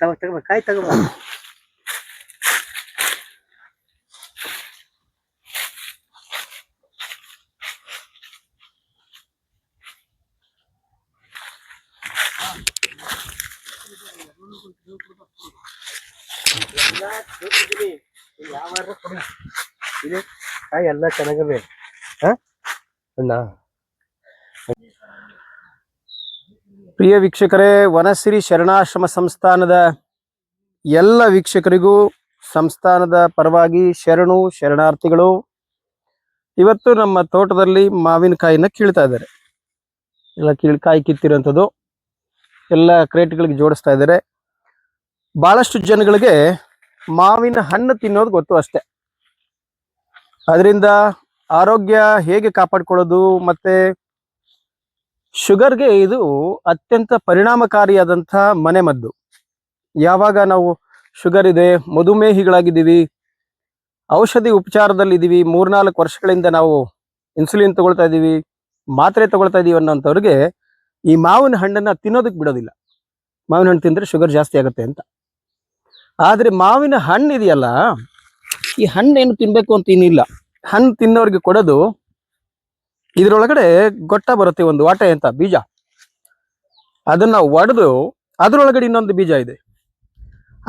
ತಗೋ ತಗೋ ಕಾಯಿ ತಗೋ ಇದೆ ಕಾಯಿ ಎಲ್ಲ ಚೆನ್ನಾಗವೆ ಹಾ ಅಣ್ಣ ಪ್ರಿಯ ವೀಕ್ಷಕರೇ, ವನಸಿರಿ ಶರಣಾಶ್ರಮ ಸಂಸ್ಥಾನದ ಎಲ್ಲ ವೀಕ್ಷಕರಿಗೂ ಸಂಸ್ಥಾನದ ಪರವಾಗಿ ಶರಣು, ಶರಣಾರ್ಥಿಗಳು. ಇವತ್ತು ನಮ್ಮ ತೋಟದಲ್ಲಿ ಮಾವಿನಕಾಯಿನ ಕೀಳ್ತಾ ಇದ್ದಾರೆ. ಎಲ್ಲ ಕೀಳ್, ಕಾಯಿ ಕಿತ್ತಿರೋಂಥದ್ದು ಎಲ್ಲ ಕ್ರೇಟ್ಗಳಿಗೆ ಜೋಡಿಸ್ತಾ ಇದ್ದಾರೆ. ಬಹಳಷ್ಟು ಜನಗಳಿಗೆ ಮಾವಿನ ಹಣ್ಣು ತಿನ್ನೋದು ಗೊತ್ತು ಅಷ್ಟೇ. ಅದರಿಂದ ಆರೋಗ್ಯ ಹೇಗೆ ಕಾಪಾಡ್ಕೊಳ್ಳೋದು, ಮತ್ತೆ ಶುಗರ್ಗೆ ಇದು ಅತ್ಯಂತ ಪರಿಣಾಮಕಾರಿಯಾದಂಥ ಮನೆಮದ್ದು. ಯಾವಾಗ ನಾವು ಶುಗರ್ ಇದೆ, ಮಧುಮೇಹಿಗಳಾಗಿದ್ದೀವಿ, ಔಷಧಿ ಉಪಚಾರದಲ್ಲಿದ್ದೀವಿ, ಮೂರ್ನಾಲ್ಕು ವರ್ಷಗಳಿಂದ ನಾವು ಇನ್ಸುಲಿನ್ ತಗೊಳ್ತಾ ಇದ್ದೀವಿ, ಮಾತ್ರೆ ತಗೊಳ್ತಾ ಇದ್ದೀವಿ ಅನ್ನೋಂಥವ್ರಿಗೆ ಈ ಮಾವಿನ ಹಣ್ಣನ್ನು ತಿನ್ನೋದಕ್ಕೆ ಬಿಡೋದಿಲ್ಲ. ಮಾವಿನ ಹಣ್ಣು ತಿಂದರೆ ಶುಗರ್ ಜಾಸ್ತಿ ಆಗುತ್ತೆ ಅಂತ. ಆದರೆ ಮಾವಿನ ಹಣ್ಣು ಇದೆಯಲ್ಲ, ಈ ಹಣ್ಣೇನು ತಿನ್ನಬೇಕು ಅಂತ ಏನಿಲ್ಲ. ಹಣ್ಣು ತಿನ್ನೋರಿಗೆ ಕೊಡೋದು ಇದ್ರೊಳಗಡೆ ಗೊಟ್ಟ ಬರುತ್ತೆ ಒಂದು ವಾಟೆ ಅಂತ, ಬೀಜ. ಅದನ್ನ ಒಡೆದು ಅದರೊಳಗಡೆ ಇನ್ನೊಂದು ಬೀಜ ಇದೆ.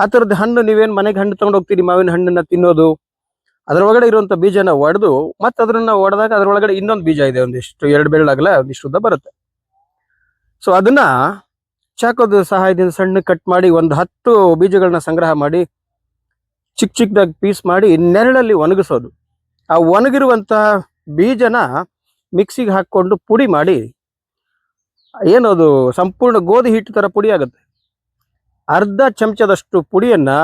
ಆ ಥರದ ಹಣ್ಣು ನೀವೇನು ಮನೆಗೆ ಹಣ್ಣು ತಗೊಂಡು ಹೋಗ್ತೀರಿ, ಮಾವಿನ ಹಣ್ಣನ್ನ ತಿನ್ನೋದು? ಅದರೊಳಗಡೆ ಇರುವಂತ ಬೀಜನ ಒಡೆದು ಮತ್ತೆ ಅದನ್ನ ಒಡೆದಾಗ ಅದ್ರೊಳಗಡೆ ಇನ್ನೊಂದು ಬೀಜ ಇದೆ, ಒಂದಿಷ್ಟು ಎರಡು ಬೆಳ್ಳಾಗಲ್ಲ ಒಂದಿಷ್ಟು ಉದ್ದ ಬರುತ್ತೆ. ಸೊ ಅದನ್ನ ಚಾಕೋದ ಸಹಾಯದಿಂದ ಸಣ್ಣ ಕಟ್ ಮಾಡಿ ಒಂದು ಹತ್ತು ಬೀಜಗಳನ್ನ ಸಂಗ್ರಹ ಮಾಡಿ ಚಿಕ್ಕ ಚಿಕ್ಕದಾಗಿ ಪೀಸ್ ಮಾಡಿ ನೆರಳಲ್ಲಿ ಒಣಗಿಸೋದು. ಆ ಒಣಗಿರುವಂತಹ ಬೀಜನ ಮಿಕ್ಸಿಗೆ ಹಾಕ್ಕೊಂಡು ಪುಡಿ ಮಾಡಿ, ಏನದು ಸಂಪೂರ್ಣ ಗೋಧಿ ಹಿಟ್ಟು ಥರ ಪುಡಿ ಆಗುತ್ತೆ. ಅರ್ಧ ಚಮಚದಷ್ಟು ಪುಡಿಯನ್ನು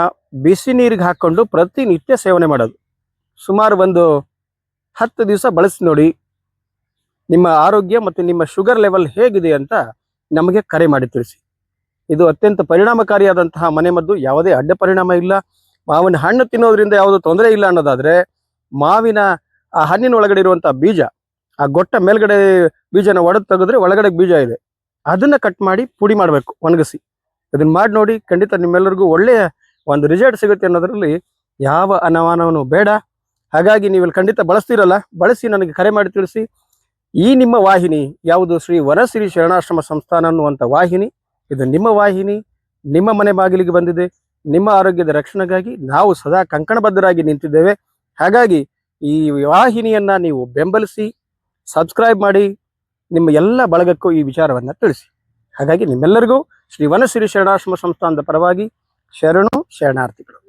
ಬಿಸಿ ನೀರಿಗೆ ಹಾಕ್ಕೊಂಡು ಪ್ರತಿನಿತ್ಯ ಸೇವನೆ ಮಾಡೋದು. ಸುಮಾರು ಒಂದು ಹತ್ತು ದಿವಸ ಬಳಸಿ ನೋಡಿ, ನಿಮ್ಮ ಆರೋಗ್ಯ ಮತ್ತು ನಿಮ್ಮ ಶುಗರ್ ಲೆವೆಲ್ ಹೇಗಿದೆ ಅಂತ ನಮಗೆ ಕರೆ ಮಾಡಿ ತಿಳಿಸಿ. ಇದು ಅತ್ಯಂತ ಪರಿಣಾಮಕಾರಿಯಾದಂತಹ ಮನೆಮದ್ದು, ಯಾವುದೇ ಅಡ್ಡ ಪರಿಣಾಮ ಇಲ್ಲ. ಮಾವಿನ ಹಣ್ಣು ತಿನ್ನೋದ್ರಿಂದ ಯಾವುದೋ ತೊಂದರೆ ಇಲ್ಲ ಅನ್ನೋದಾದರೆ, ಮಾವಿನ ಆ ಹಣ್ಣಿನ ಒಳಗಡೆ ಇರುವಂತಹ ಬೀಜ ಆ ಗೊಟ್ಟ ಮೇಲ್ಗಡೆ ಬೀಜನ ಒಡೆದು ತೆಗೆದ್ರೆ ಒಳಗಡೆ ಬೀಜ ಇದೆ. ಅದನ್ನ ಕಟ್ ಮಾಡಿ ಪುಡಿ ಮಾಡಬೇಕು, ಒಣಗಿಸಿ. ಇದನ್ನ ಮಾಡಿ ನೋಡಿ, ಖಂಡಿತ ನಿಮ್ಮೆಲ್ಲರಿಗೂ ಒಳ್ಳೆಯ ಒಂದು ರಿಸಲ್ಟ್ ಸಿಗುತ್ತೆ ಅನ್ನೋದರಲ್ಲಿ ಯಾವ ಅನುಮಾನವನ್ನು ಬೇಡ. ಹಾಗಾಗಿ ನೀವು ಇಲ್ಲಿ ಖಂಡಿತ ಬಳಸ್ತೀರಲ್ಲ, ಬಳಸಿ ನನಗೆ ಕರೆ ಮಾಡಿ ತಿಳಿಸಿ. ಈ ನಿಮ್ಮ ವಾಹಿನಿ ಯಾವುದು? ಶ್ರೀ ವನಸಿರಿ ಶರಣಾಶ್ರಮ ಸಂಸ್ಥಾನ ಅನ್ನುವಂಥ ವಾಹಿನಿ. ಇದು ನಿಮ್ಮ ವಾಹಿನಿ, ನಿಮ್ಮ ಮನೆ ಬಾಗಿಲಿಗೆ ಬಂದಿದೆ. ನಿಮ್ಮ ಆರೋಗ್ಯದ ರಕ್ಷಣೆಗಾಗಿ ನಾವು ಸದಾ ಕಂಕಣಬದ್ಧರಾಗಿ ನಿಂತಿದ್ದೇವೆ. ಹಾಗಾಗಿ ಈ ವಾಹಿನಿಯನ್ನ ನೀವು ಬೆಂಬಲಿಸಿ ಸಬ್ಸ್ಕ್ರೈಬ್ ಮಾಡಿ ನಿಮ್ಮ ಎಲ್ಲ ಬಳಗಕ್ಕೂ ಈ ವಿಚಾರವನ್ನು ತಿಳಿಸಿ. ಹಾಗಾಗಿ ನಿಮ್ಮೆಲ್ಲರಿಗೂ ಶ್ರೀ ವನಶ್ರೀ ಶರಣಾಶ್ರಮ ಸಂಸ್ಥಾನದ ಪರವಾಗಿ ಶರಣು ಶರಣಾರ್ಥಿಗಳು.